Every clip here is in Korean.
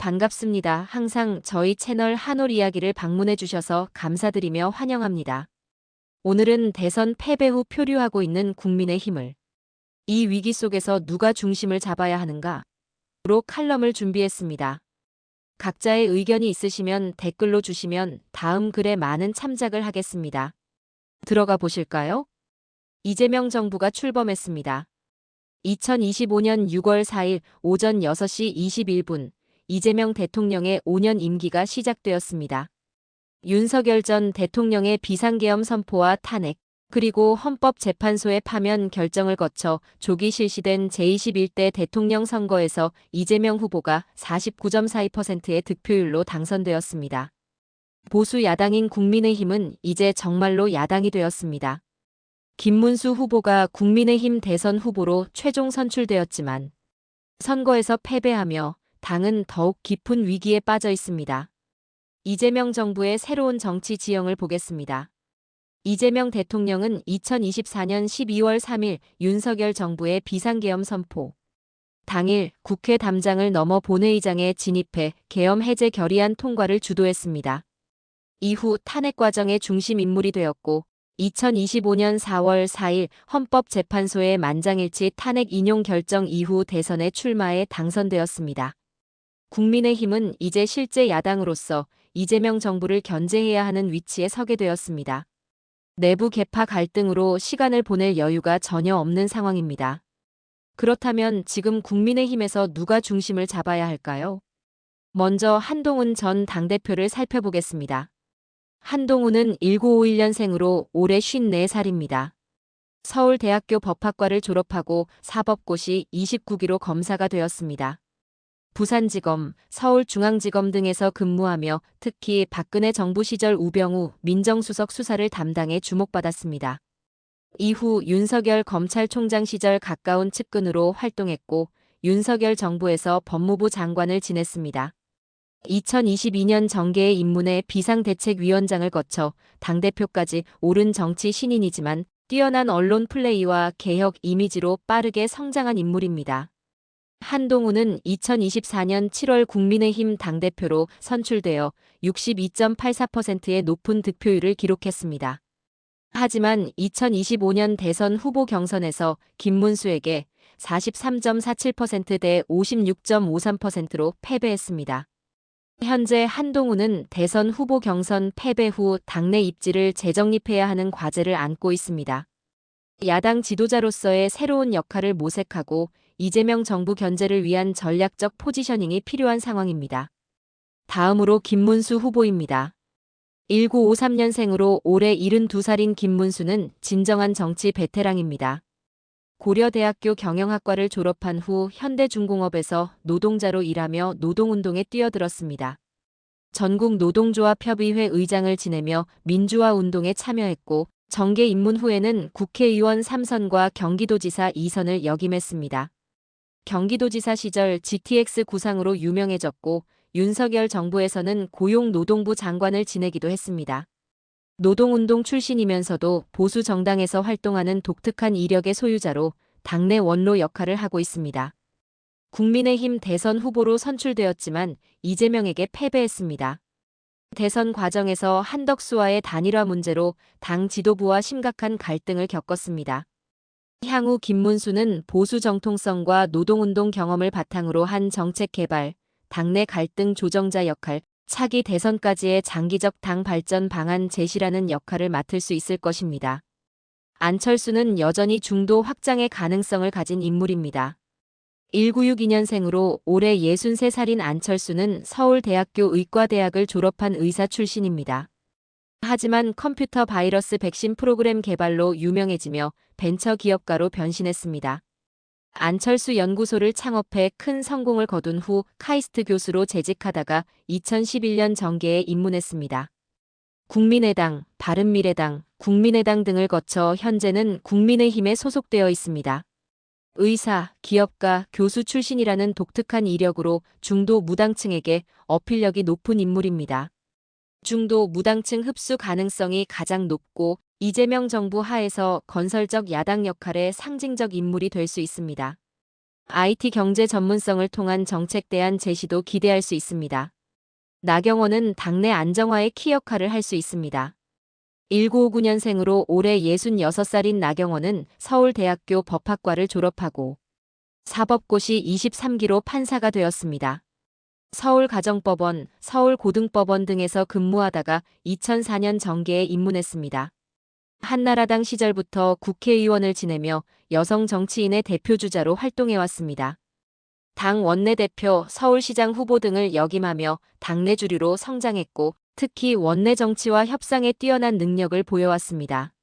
반갑습니다. 항상 저희 채널 한올 이야기를 방문해 주셔서 감사드리며 환영합니다. 오늘은 대선 패배 후 표류하고 있는 국민의 힘을 이 위기 속에서 누가 중심을 잡아야 하는가? 로 칼럼을 준비했습니다. 각자의 의견이 있으시면 댓글로 주시면 다음 글에 많은 참작을 하겠습니다. 들어가 보실까요? 이재명 정부가 출범했습니다. 2025년 6월 4일 오전 6시 21분 이재명 대통령의 5년 임기가 시작되었습니다. 윤석열 전 대통령의 비상계엄 선포와 탄핵, 그리고 헌법재판소의 파면 결정을 거쳐 조기 실시된 제21대 대통령 선거에서 이재명 후보가 49.42%의 득표율로 당선되었습니다. 보수 야당인 국민의힘은 이제 정말로 야당이 되었습니다. 김문수 후보가 국민의힘 대선 후보로 최종 선출되었지만 선거에서 패배하며 당은 더욱 깊은 위기에 빠져 있습니다. 이재명 정부의 새로운 정치 지형을 보겠습니다. 이재명 대통령은 2024년 12월 3일 윤석열 정부의 비상계엄 선포. 당일 국회 담장을 넘어 본회의장에 진입해 계엄 해제 결의안 통과를 주도했습니다. 이후 탄핵 과정의 중심 인물이 되었고 2025년 4월 4일 헌법재판소의 만장일치 탄핵 인용 결정 이후 대선에 출마해 당선되었습니다. 국민의힘은 이제 실제 야당으로서 이재명 정부를 견제해야 하는 위치에 서게 되었습니다. 내부 개파 갈등으로 시간을 보낼 여유가 전혀 없는 상황입니다. 그렇다면 지금 국민의힘에서 누가 중심을 잡아야 할까요? 먼저 한동훈 전 당대표를 살펴보겠습니다. 한동훈은 1951년생으로 올해 54살입니다. 서울대학교 법학과를 졸업하고 사법고시 29기로 검사가 되었습니다. 부산지검, 서울중앙지검 등에서 근무하며 특히 박근혜 정부 시절 우병우 민정수석 수사를 담당해 주목받았습니다. 이후 윤석열 검찰총장 시절 가까운 측근으로 활동했고 윤석열 정부에서 법무부 장관을 지냈습니다. 2022년 정계에 입문해 비상대책위원장을 거쳐 당대표까지 오른 정치 신인이지만 뛰어난 언론 플레이와 개혁 이미지로 빠르게 성장한 인물입니다. 한동훈은 2024년 7월 국민의힘 당대표로 선출되어 62.84%의 높은 득표율을 기록했습니다. 하지만 2025년 대선 후보 경선에서 김문수에게 43.47%대 56.53%로 패배했습니다. 현재 한동훈은 대선 후보 경선 패배 후 당내 입지를 재정립해야 하는 과제를 안고 있습니다. 야당 지도자로서의 새로운 역할을 모색하고 이재명 정부 견제를 위한 전략적 포지셔닝이 필요한 상황입니다. 다음으로 김문수 후보입니다. 1953년생으로 올해 72살인 김문수는 진정한 정치 베테랑입니다. 고려대학교 경영학과를 졸업한 후 현대중공업에서 노동자로 일하며 노동운동에 뛰어들었습니다. 전국 노동조합협의회 의장을 지내며 민주화 운동에 참여했고 정계 입문 후에는 국회의원 3선과 경기도지사 2선을 역임했습니다. 경기도지사 시절 GTX 구상으로 유명해졌고 윤석열 정부에서는 고용노동부 장관을 지내기도 했습니다. 노동운동 출신이면서도 보수 정당에서 활동하는 독특한 이력의 소유자로 당내 원로 역할을 하고 있습니다. 국민의힘 대선 후보로 선출되었지만 이재명에게 패배했습니다. 대선 과정에서 한덕수와의 단일화 문제로 당 지도부와 심각한 갈등을 겪었습니다. 향후 김문수는 보수 정통성과 노동운동 경험을 바탕으로 한 정책 개발, 당내 갈등 조정자 역할, 차기 대선까지의 장기적 당 발전 방안 제시라는 역할을 맡을 수 있을 것입니다. 안철수는 여전히 중도 확장의 가능성을 가진 인물입니다. 1962년생으로 올해 63살인 안철수는 서울대학교 의과대학을 졸업한 의사 출신입니다. 하지만 컴퓨터 바이러스 백신 프로그램 개발로 유명해지며 벤처 기업가로 변신했습니다. 안철수 연구소를 창업해 큰 성공을 거둔 후 카이스트 교수로 재직하다가 2011년 정계에 입문했습니다. 국민의당, 바른미래당, 국민의당 등을 거쳐 현재는 국민의힘에 소속되어 있습니다. 의사, 기업가, 교수 출신이라는 독특한 이력으로 중도 무당층에게 어필력이 높은 인물입니다. 중도 무당층 흡수 가능성이 가장 높고 이재명 정부 하에서 건설적 야당 역할의 상징적 인물이 될 수 있습니다. IT 경제 전문성을 통한 정책 대안 제시도 기대할 수 있습니다. 나경원은 당내 안정화에 키 역할을 할 수 있습니다. 1959년생으로 올해 66살인 나경원은 서울대학교 법학과를 졸업하고 사법고시 23기로 판사가 되었습니다. 서울가정법원, 서울고등법원 등에서 근무하다가 2004년 정계에 입문했습니다. 한나라당 시절부터 국회의원을 지내며 여성 정치인의 대표주자로 활동해왔습니다. 당 원내대표, 서울시장 후보 등을 역임하며 당내 주류로 성장했고 특히 원내 정치와 협상에 뛰어난 능력을 보여왔습니다.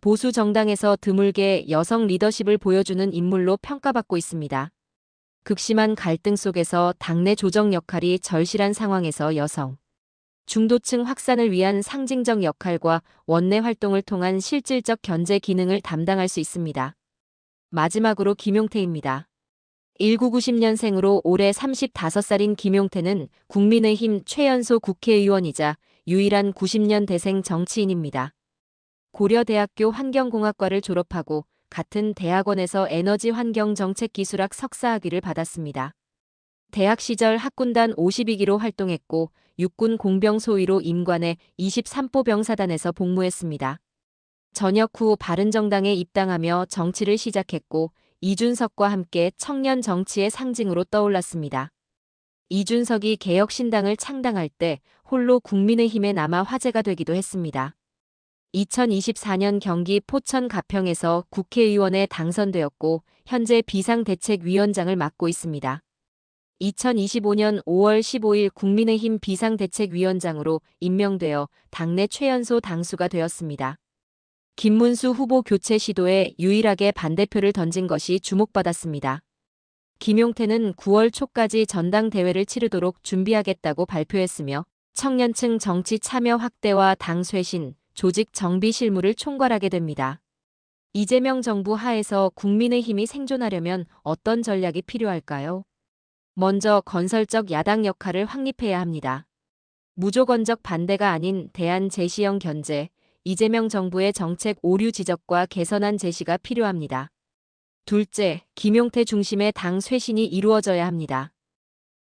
보수 정당에서 드물게 여성 리더십을 보여주는 인물로 평가받고 있습니다. 극심한 갈등 속에서 당내 조정 역할이 절실한 상황에서 여성, 중도층 확산을 위한 상징적 역할과 원내 활동을 통한 실질적 견제 기능을 담당할 수 있습니다. 마지막으로 김용태입니다. 1990년생으로 올해 35살인 김용태는 국민의힘 최연소 국회의원이자 유일한 90년대생 정치인입니다. 고려대학교 환경공학과를 졸업하고 같은 대학원에서 에너지 환경 정책 기술학 석사학위를 받았습니다. 대학 시절 학군단 52기로 활동했고 육군 공병 소위로 임관해 23보 병사단에서 복무했습니다. 전역 후 바른정당에 입당하며 정치를 시작했고 이준석과 함께 청년 정치의 상징으로 떠올랐습니다. 이준석이 개혁신당을 창당할 때 홀로 국민의힘에 남아 화제가 되기도 했습니다. 2024년 경기 포천 가평에서 국회의원에 당선되었고 현재 비상대책위원장을 맡고 있습니다. 2025년 5월 15일 국민의힘 비상대책위원장으로 임명되어 당내 최연소 당수가 되었습니다. 김문수 후보 교체 시도에 유일하게 반대표를 던진 것이 주목받았습니다. 김용태는 9월 초까지 전당대회를 치르도록 준비하겠다고 발표했으며 청년층 정치 참여 확대와 당 쇄신, 조직 정비 실무를 총괄하게 됩니다. 이재명 정부 하에서 국민의힘이 생존하려면 어떤 전략이 필요할까요? 먼저 건설적 야당 역할을 확립해야 합니다. 무조건적 반대가 아닌 대안 제시형 견제, 이재명 정부의 정책 오류 지적과 개선안 제시가 필요합니다. 둘째, 김용태 중심의 당 쇄신이 이루어져야 합니다.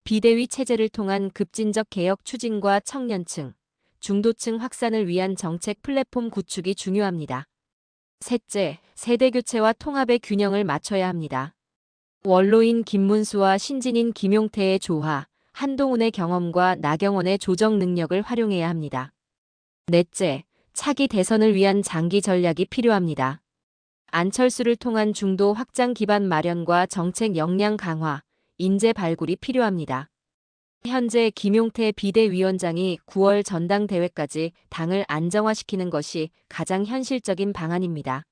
비대위 체제를 통한 급진적 개혁 추진과 청년층, 중도층 확산을 위한 정책 플랫폼 구축이 중요합니다. 셋째, 세대 교체와 통합의 균형을 맞춰야 합니다. 원로인 김문수와 신진인 김용태의 조화, 한동훈의 경험과 나경원의 조정 능력을 활용해야 합니다. 넷째, 차기 대선을 위한 장기 전략이 필요합니다. 안철수를 통한 중도 확장 기반 마련과 정책 역량 강화, 인재 발굴이 필요합니다. 현재 김용태 비대위원장이 9월 전당대회까지 당을 안정화시키는 것이 가장 현실적인 방안입니다.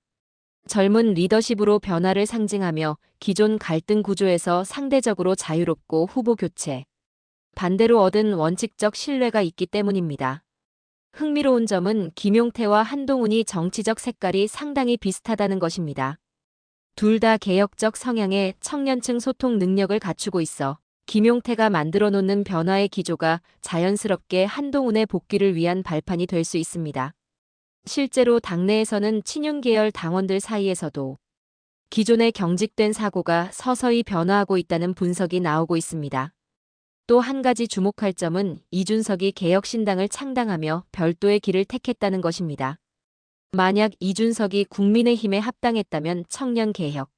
젊은 리더십으로 변화를 상징하며 기존 갈등 구조에서 상대적으로 자유롭고 후보 교체, 반대로 얻은 원칙적 신뢰가 있기 때문입니다. 흥미로운 점은 김용태와 한동훈이 정치적 색깔이 상당히 비슷하다는 것입니다. 둘 다 개혁적 성향의 청년층 소통 능력을 갖추고 있어 김용태가 만들어 놓는 변화의 기조가 자연스럽게 한동훈의 복귀를 위한 발판이 될 수 있습니다. 실제로 당내에서는 친윤 계열 당원들 사이에서도 기존의 경직된 사고가 서서히 변화하고 있다는 분석이 나오고 있습니다. 또 한 가지 주목할 점은 이준석이 개혁신당을 창당하며 별도의 길을 택했다는 것입니다. 만약 이준석이 국민의힘에 합당했다면 청년개혁,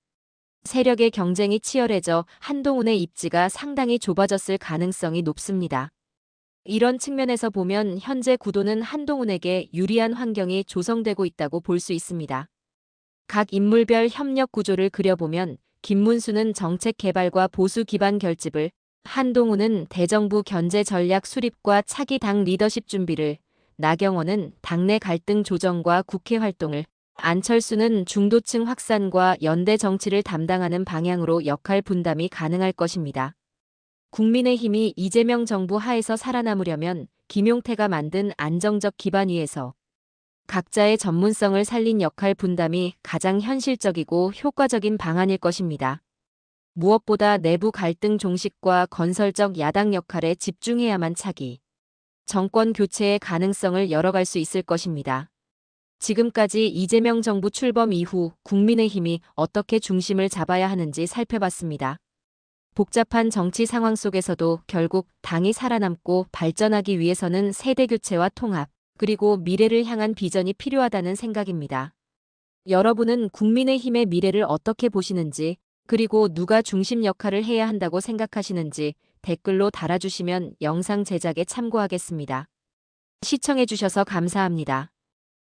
세력의 경쟁이 치열해져 한동훈의 입지가 상당히 좁아졌을 가능성이 높습니다. 이런 측면에서 보면 현재 구도는 한동훈에게 유리한 환경이 조성되고 있다고 볼 수 있습니다. 각 인물별 협력 구조를 그려보면 김문수는 정책 개발과 보수 기반 결집을 한동훈은 대정부 견제 전략 수립과 차기 당 리더십 준비를, 나경원은 당내 갈등 조정과 국회 활동을, 안철수는 중도층 확산과 연대 정치를 담당하는 방향으로 역할 분담이 가능할 것입니다. 국민의힘이 이재명 정부 하에서 살아남으려면 김용태가 만든 안정적 기반 위에서 각자의 전문성을 살린 역할 분담이 가장 현실적이고 효과적인 방안일 것입니다. 무엇보다 내부 갈등 종식과 건설적 야당 역할에 집중해야만 차기 정권 교체의 가능성을 열어갈 수 있을 것입니다. 지금까지 이재명 정부 출범 이후 국민의힘이 어떻게 중심을 잡아야 하는지 살펴봤습니다. 복잡한 정치 상황 속에서도 결국 당이 살아남고 발전하기 위해서는 세대 교체와 통합, 그리고 미래를 향한 비전이 필요하다는 생각입니다. 여러분은 국민의힘의 미래를 어떻게 보시는지, 그리고 누가 중심 역할을 해야 한다고 생각하시는지 댓글로 달아주시면 영상 제작에 참고하겠습니다. 시청해주셔서 감사합니다.